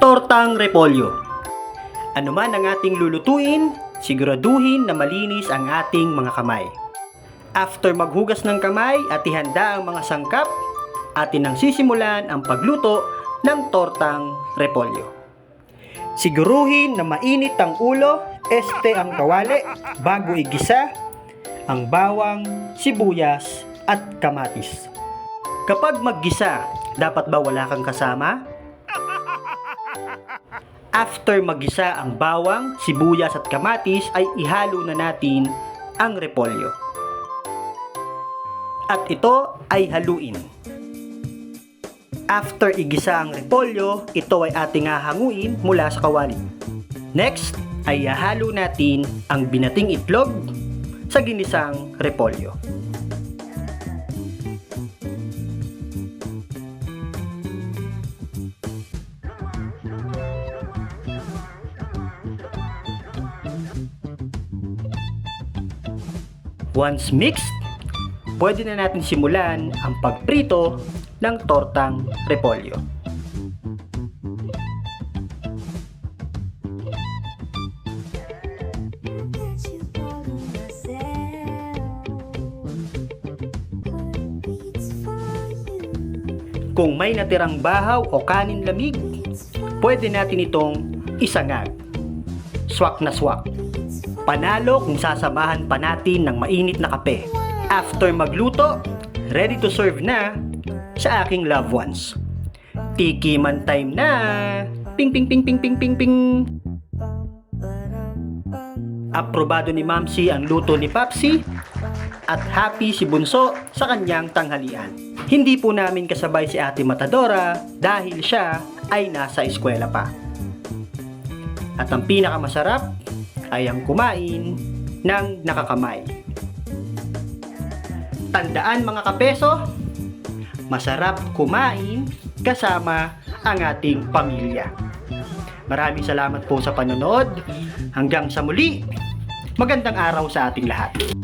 tortang repolyo. Ano man ang ating lulutuin, siguraduhin na malinis ang ating mga kamay. After maghugas ng kamay at ihanda ang mga sangkap, atin nang sisimulan ang pagluto ng tortang repolyo. Siguruhin na mainit ang ulo, este ang kawali, bago igisa ang bawang, sibuyas, at kamatis. Kapag maggisa, dapat ba wala kang kasama? After magisa ang bawang, sibuyas at kamatis ay ihalo na natin ang repolyo. At ito ay haluin. After igisa ang repolyo, ito ay ating hahanguin mula sa kawali. Next ay ihalo natin ang binating itlog sa ginisang repolyo. Once mixed, pwede na natin simulan ang pagprito ng tortang repolyo. Kung may natirang bahaw o kanin lamig, pwede natin itong isangag. Swak na swak. Panalo kung sasamahan pa natin ng mainit na kape. After magluto, ready to serve na sa aking loved ones. Tiki man time na. Ping ping ping ping ping ping ping. Aprobado ni Mamsi ang luto ni Papsi at happy si Bunso sa kanyang tanghalian. Hindi po namin kasabay si Ate Matadora dahil siya ay nasa eskwela pa. At ang pinakamasarap ay ang kumain ng nakakamay. Tandaan mga kapeso, masarap kumain kasama ang ating pamilya. Maraming salamat po sa panonood. Hanggang sa muli, magandang araw sa ating lahat.